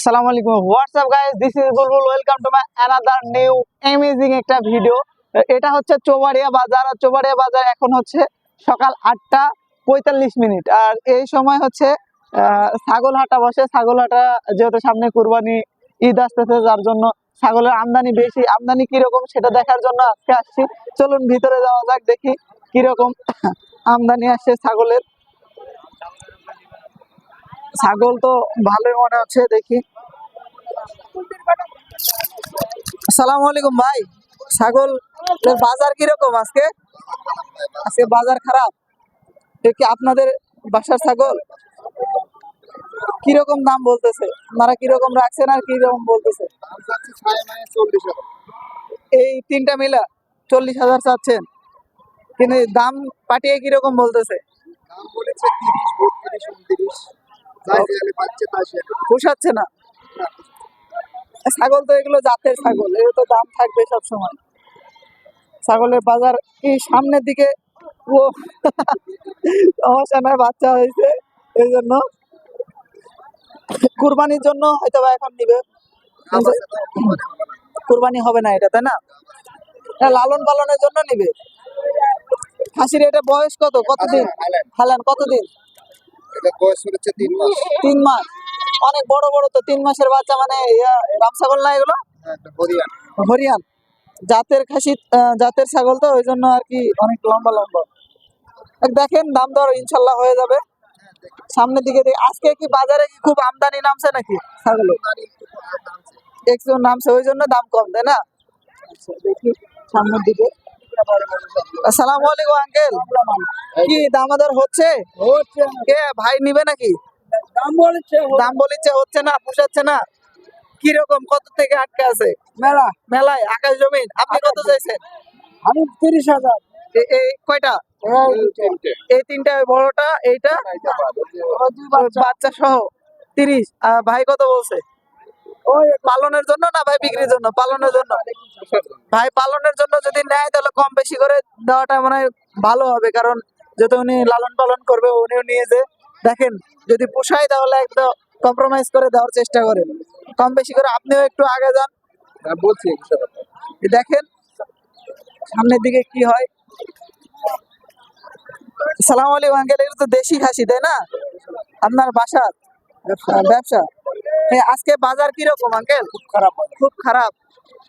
আসসালামু আলাইকুম। What's up guys this is Bulbul welcome to my another new amazing একটা video এটা হচ্ছে চৌবাড়িয়া বাজার। আর চৌবাড়িয়া বাজার এখন হচ্ছে সকাল আটটা পঁয়তাল্লিশ মিনিট। আর এই সময় হচ্ছে ছাগল হাটা বসে। ছাগল হাটা যেহেতু সামনে কুরবানি ঈদ আসতেছে, যার জন্য ছাগলের আমদানি বেশি। আমদানি কীরকম সেটা দেখার জন্য আজকে আসছি। চলুন ভিতরে যাওয়া যাক, দেখি কীরকম আমদানি আসছে ছাগলের। ছাগল তো ভালোই মনে হচ্ছে, দেখি। সালাম আলাইকুম ভাই, ছাগল বাজার কীরকম আজকে? আজকে বাজার খারাপ। কি আপনাদের বাসার ছাগল? কীরকম দাম বলতেছে? আপনারা কীরকম রাখছেন আর কীরকম বলতেছে? এই তিনটা মিলা চল্লিশ হাজার চাচ্ছেন। কিন্তু দাম পাঠিয়ে কীরকম বলতেছে? পোষাচ্ছে না। ছাগল তো এগুলো জাতের ছাগল এর তো দাম থাকবে সব সময় ছাগলের বাজার কি সামনের দিকে ও সমস্যা বাচ্চা হয়েছে এই জন্য কুরবানির জন্য হয়তো বা এখন নিবে। কুরবানি হবে না এটা তাই না? লালন পালনের জন্য নিবে। খাসির এটা বয়স কত? কতদিন? হালান কতদিন? তিন মাস। অনেক বড় বড় তো তিন মাসের বাচ্চা মানে ইয়া, রাম ছাগল না এগুলো? হরিয়ান। জাতের খাসি জাতের ছাগল তো ওই জন্য আর কি অনেক লম্বা লম্বা। দেখেন দাম দর ইনশাল্লাহ হয়ে যাবে। সামনের দিকে আজকে কি বাজারে কি খুব আমদানি নামছে নাকি ছাগলের? একটু নামছে ওই জন্য দাম কম তাই না? আচ্ছা, দেখি সামনের দিকে। আসসালামু আলাইকুম আঙ্কেল কি দামাদার হচ্ছে? কে ভাই নিবে নাকি? দাম বলেছে দাম বলিচ্ছে হচ্ছে না পোষাচ্ছে না। কীরকম কত থেকে আটকে আছে? মেলা। মেলায় আকাশ জমিন। আপনি কত চাইছেন? আমি তিরিশ হাজার। এই কয়টা? এই তিনটা। বড়টা এইটা? বাচ্চা। সহ তিরিশ। ভাই কত বলছে? ওই পালনের জন্য না ভাই বিক্রির জন্য? পালনের জন্য। ভাই পালনের জন্য যদি নেয় তাহলে কম বেশি করে দেওয়াটা মানে ভালো হবে। কারণ যেহেতু উনি লালন পালন করবে উনিও নিয়ে যে দেখেন যদি পোষায় তাহলে একদম কম্প্রোমাইজ করে দেওয়ার চেষ্টা করেন। কম বেশি করে আপনিও একটু আগে যান। বলছি দেখেন সামনের দিকে কি হয়? সালাম আলাইকুম আঙ্কেল এটা তো দেশি খাসি তাই না? আপনার বাসার ব্যবসা? হ্যাঁ আজকে বাজার কীরকম আঙ্কেল? খুব খারাপ খুব খারাপ।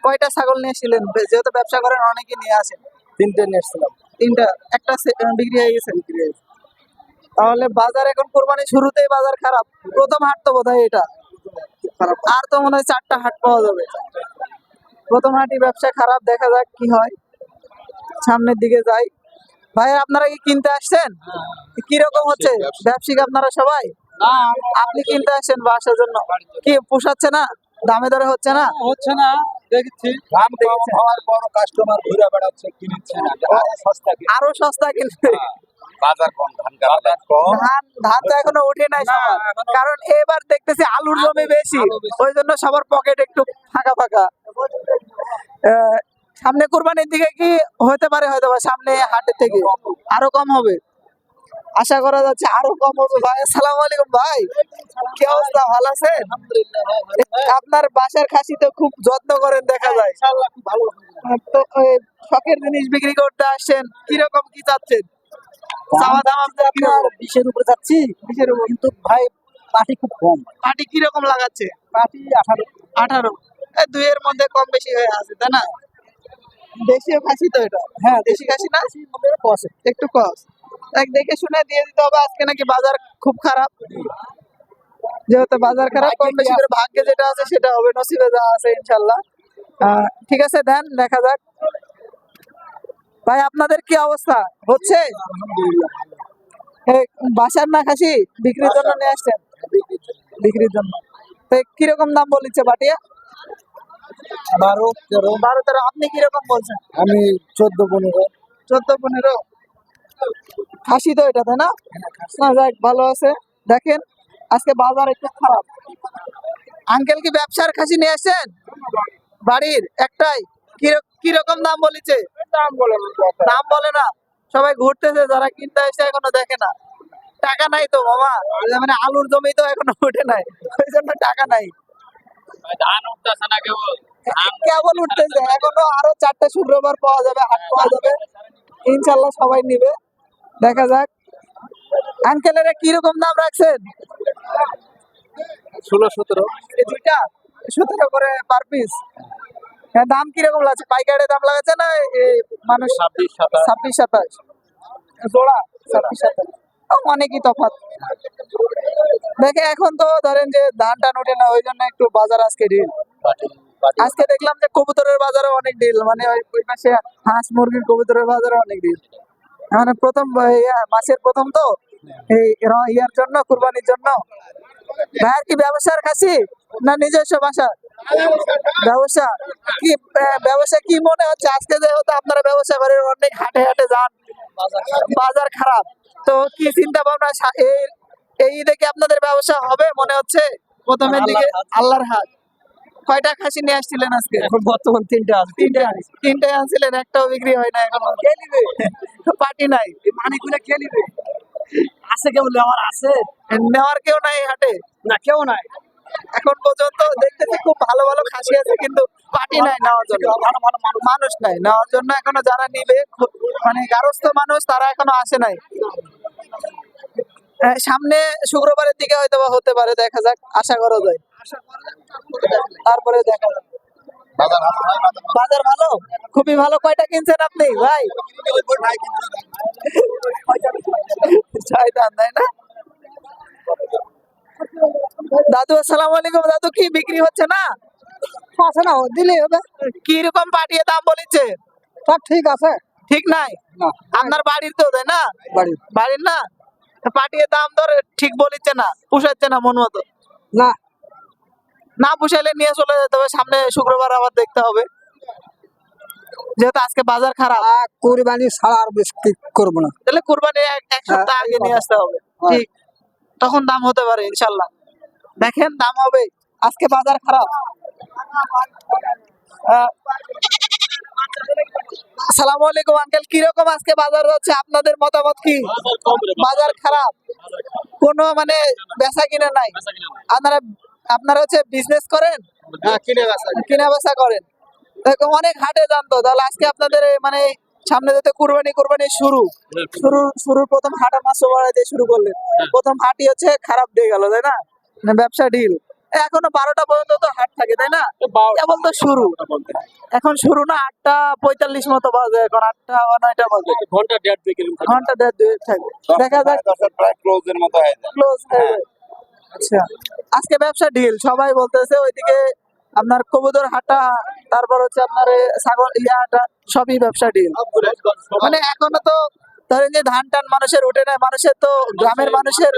কয়টা ছাগল নিয়েছিলেন যেহেতু ব্যবসা করেন অনেকে নিয়ে আসেন। তিনটে নিয়েছিলাম তিনটা? একটা সে- আহ, বিক্রি হয়ে গেছে? তাহলে বাজার এখন কোরবানি শুরুতেই বাজার খারাপ। প্রথম হাট তো বোধহয় এটা। আর তো মনে হয় চারটা হাট পাওয়া যাবে। প্রথম হাটই ব্যবসা খারাপ দেখা যাক কি হয়। সামনের দিকে যাই। ভাই আপনারা কি কিনতে আসছেন? কীরকম হচ্ছে? ব্যবসায়িক আপনারা সবাই? আপনি কিনতে আসছেন বাসার জন্য। কি পোষাচ্ছে না? দামে দরে হচ্ছে না? হচ্ছে না। দেখছি। দাম কম হওয়ার বড় কাস্টমার ঘুরে বেড়াচ্ছে কিনছে না। আরও সস্তা আরও সস্তা কিনতে বাজার কম ধান বাজার কম। ধান ধান তো এখনও উঠে নাই সবার। কারণ এবার দেখতেছি আলুর জমি বেশি। ওই জন্য সবার পকেট একটু ফাঁকা ফাঁকা। সামনে কুরবানির দিকে কি হতে পারে হয়তো সামনে হাটের থেকে? আরও কম হবে। আশা করা যাচ্ছে আরও কম হবে। ভাই আসসালামু আলাইকুম ভাই। কি অবস্থা? ভালো আছেন? আপনার বাসার খাসি তো খুব যত্ন করেন দেখা যায়। ভালো তো শখের জিনিস বিক্রি করতে আসছেন কীরকম কি চাচ্ছেন? চাওয়া দাম আপনার বিশের উপরে যাচ্ছি। বিশের উপর। কিন্তু ভাই পাটি খুব কম। পাটি কীরকম লাগাচ্ছে? পাটি আঠারো। আঠারো। দুইয়ের মধ্যে কম বেশি হয়ে আছে তাই না? দেশীয় খাসি তো এটা। হ্যাঁ দেশি খাসি না? একটু কস এক দেখে শুনে দিয়ে দিতে হবে। আজকে নাকি বাজার খুব খারাপ। যেহেতু বাজার খারাপ কম বেশি করে ভাগ্যে যেটা আছে সেটা হবে নসিবে যা আছে ইনশাল্লাহ। ঠিক আছে দেন দেখা যাক। ভাই আপনাদের কি অবস্থা? হচ্ছে? বাসার না খাসি? বিক্রির জন্য নিয়ে আসছেন? বিক্রির জন্য। তো কীরকম দাম বলিচ্ছে বাটিয়া? বারো তেরো। বারো তেরো। আপনি কীরকম বলছেন? আমি চোদ্দ পনেরো। চোদ্দ পনেরো? খাসি তো এটা তাই না? না যাক ভালো আছে। দেখেন আজকে বাজার একটু খারাপ। আঙ্কেল কি ব্যবসার খাসি নিয়ে আসছেন? বাড়ির একটাই। কীরকম দাম বলেছে? দাম বলে না। সবাই ঘুরতেছে যারা কিনতে আসছে এখনও দেখে না। টাকা নাই তো মামা মানে আলুর জমি তো এখনও উঠে নাই। ওই জন্য টাকা নাই। ধান উঠতেছে না কেবল। কেবল উঠতেছে। এখনও আরও চারটে শুক্রবার পাওয়া যাবে হাট পাওয়া যাবে। ইনশাল্লাহ সবাই নিবে। দেখা যাক। আঙ্কেলের কীরকম দাম রাখছেন? ষোলো সতেরো। এই দুইটা? সতেরো করে পার পিস হ্যাঁ দাম কীরকম লাগছে? পাইকারি দাম লাগাচ্ছে না এই মানুষ ছাব্বিশ সাতাশ। ছাব্বিশ সাতাশ। জোড়া? ছাব্বিশ সাতাশ। অনেকই তফাৎ। দেখে এখন তো ধরেন যে ধান টান ওঠে না ওই জন্য একটু বাজার আজকে ঢিল আজকে দেখলাম যে কবুতরের বাজারে অনেক ডিল মানে ওই পাশে হাঁস মুরগির কবুতরের বাজারে অনেক ডিল মানে প্রথম মাসের প্রথম তো? এই ইয়ার জন্য কুরবানির জন্য। ভাইয়ার কি ব্যবসার খাসি না নিজস্ব বাসা ব্যবসা। কি ব্যবসা কি মনে হচ্ছে? আজকে যেহেতু আপনারা ব্যবসা করেন অনেক হাটে হাটে যান। বাজার খারাপ। তো কি চিন্তা ভাবনা? এই এই ঈদে কি আপনাদের ব্যবসা হবে মনে হচ্ছে? প্রথমের দিকে আল্লাহর হাত। কয়টা খাসি নিয়ে আসছিলেন আজকে? এখন বর্তমান তিনটা আছে। তিনটে তিনটে আনছিলেন একটাও বিক্রি হয় না এখন। নিবে? পার্টি নাই। মানিকগুলো কে খেলিবে আছে কেউ? নেওয়ার আছে? নেওয়ার কেউ নাই হাটে? না কেউ নাই। এখন পর্যন্ত দেখতেছি খুব ভালো ভালো খাসি আছে কিন্তু পার্টি নাই নেওয়ার জন্য। ভালো ভালো মানুষ নাই। নেওয়ার জন্য এখনও যারা নিবে খুব- মানে গারস্থ মানুষ তারা এখনও আসে নাই। সামনে শুক্রবারের দিকে হয়তো হতে পারে দেখা যাক আশা করা যায়। তারপরে দেখা বাজার ভালো খুবই ভালো। কয়টা কিনছেন আপনি? ভাই? শয়তান তাই না? দাদু আসসালামু আলাইকুম। দাদু কি বিক্রি হচ্ছে না? আছে না দিলেই হবে। কি রকম পাঠিয়ে দাম বলেছে? সব ঠিক আছে। ঠিক নাই? আপনার বাড়ির তো তাই না? বাড়ির। না? পাঠিয়ে দাম দর ঠিক বলিচ্ছে না পুষাচ্ছে না মন মতো? না। না পুষাইলে নিয়ে চলে যেতে হবে সামনে শুক্রবার আবার দেখতে হবে। যেহেতু আজকে বাজার খারাপ। কুরবানি ছাড়া আর বেশি করব না। তাহলে কুরবানি এক এক সপ্তাহ আগে নিয়ে আসতে হবে। ঠিক। তখন দাম হতে পারে ইনশাল্লাহ। দেখেন দাম হবে। আজকে বাজার খারাপ। আসসালামু আলাইকুম আঙ্কেল। কীরকম আজকে বাজার যাচ্ছে? আপনাদের মতামত কি? বাজার খারাপ। কোনো মানে বেচা কিনা নাই। আপনারা আপনারা হচ্ছে বিজনেস করেন? হ্যাঁ কিনে বেচা করেন। অনেক হাটে জানতো তাহলে আজকে আপনাদের মানে সামনে যেতে কুরবানি কুরবানি শুরু। শুরু শুরুর প্রথম হাটা মাস বাড়াইতে শুরু করলেন। প্রথম হাটই হচ্ছে খারাপ দিয়ে গেল তাই না? মানে ব্যবসা ডিল এখনও বারোটা পর্যন্ত তো হাট থাকে তাই না? কেবল তো শুরু। এখন শুরু না আটটা পঁয়তাল্লিশ মতো বাজে। এখন আটটা বা নয়টা বাজে। ঘণ্টা দেড় ঘণ্টা দেড় দুই থাকে। দেখা যাক। মতো হয়ে যায়। ক্লোজ আচ্ছা আজকে ব্যবসা ডিল সবাই বলতেছে ওইদিকে আপনার কবুতর হাটা তারপর হচ্ছে আপনার ছাগল ইয়া হাটা সবই ব্যবসা ডিল মানে এখনও তো ধরেন যে ধান টান মানুষের ওঠে না মানুষের তো গ্রামের মানুষের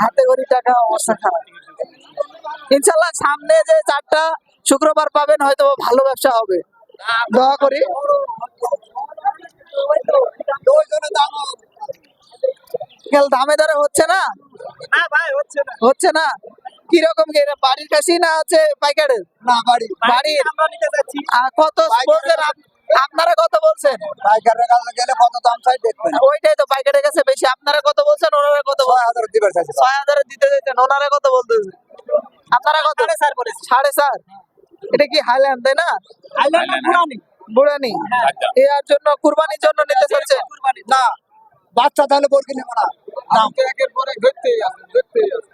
হাতে করি টাকা অবস্থা খারাপ ইনশাল্লাহ সামনে যে চারটা শুক্রবার পাবেন হয়তো ভালো ব্যবসা হবে দোয়া করি গেল দামে দরে হচ্ছে না? না ভাই হচ্ছে না। হচ্ছে না? কি এটা বাড়ির কাছেই না হচ্ছে পাইকারের না বাড়ি। বাড়ির আমরা নিতে যাচ্ছি। কত বলছেন আপনারা কত বলছেন? পাইকারের কাছে গেলে কত দাম চাই দেখবেন। ওইটাই তো পাইকারের কাছে বেশি। আপনারা কত বলছেন ওনারা কত ছয় হাজার দিবার চাইছে ছয় হাজারে দিতে দিতেন ওনারা কত বলতেছে? আপনারা কত? সাড়ে চার এটা কি হাইল্যান্ড তাই না? হাইল্যান্ড বুড়ানি এর জন্য কুরবানির জন্য নিতে চাচ্ছেন না। বাচ্চা তাহলে বলকে নেব না। দাম একের পরে ঘুরতেই আছে ঘুরতেই আছে।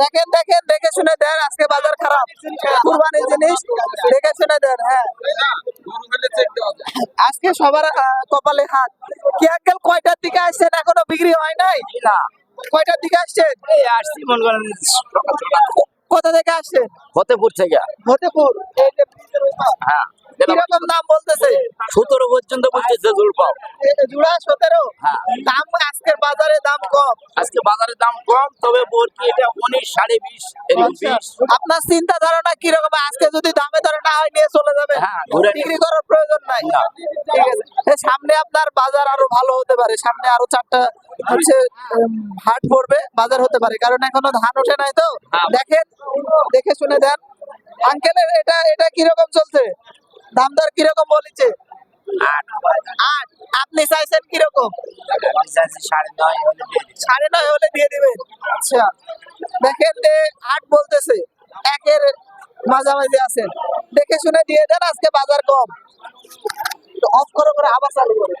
দেখেন দেখেন দেখে শুনে দেন আজকে বাজার খারাপ। কুরবানির জিনিস দেখে শুনে দেন হ্যাঁ। আজকে সবার কপালে হাত। কি আঙ্কেল কয়টার দিকে আসছেন? এখনও বিক্রি হয় নাই? কয়টার দিকে আসছেন? আসছি মনে করেন কোথা থেকে আসছেন? ফতেপুর থেকে। ফতেপুর। হ্যাঁ। কীরকম দাম বলতেছে। সতেরো পর্যন্ত বলতেছে জুলপাও এই সতেরো হ্যাঁ। দাম আজকের বাজারে দাম কম। আজকে বাজারের দাম কম তবে বরকি এটা উনিশ সাড়ে বিশ এরকম আচ্ছা। আপনার চিন্তা ধারণা কীরকম আজকে যদি দামে না হয় নিয়ে চলে যাবে। হ্যাঁ, বিক্রি করার প্রয়োজন নাই। ঠিক আছে। সামনে আপনার বাজার আরও ভালো হতে পারে। সামনে আরও চারটা হচ্ছে হাট পড়বে বাজার হতে পারে। কারণ এখনও ধান ওঠে নাই তো। হ্যাঁ। দেখেন দেখে শুনে দেন। আঙ্কেলের এটা এটা কীরকম চলছে? দাম দর কীরকম বলেছে? আট আপনি চাইছেন কীরকম। সাড়ে নয় হলে দিয়ে দিবেন। আচ্ছা। দেখেন যে আট বলতেছে। একের মাঝামাঝি আছেন দেখে শুনে দিয়ে দেন আজকে বাজার কম। অফ করে করে আবার চালু করে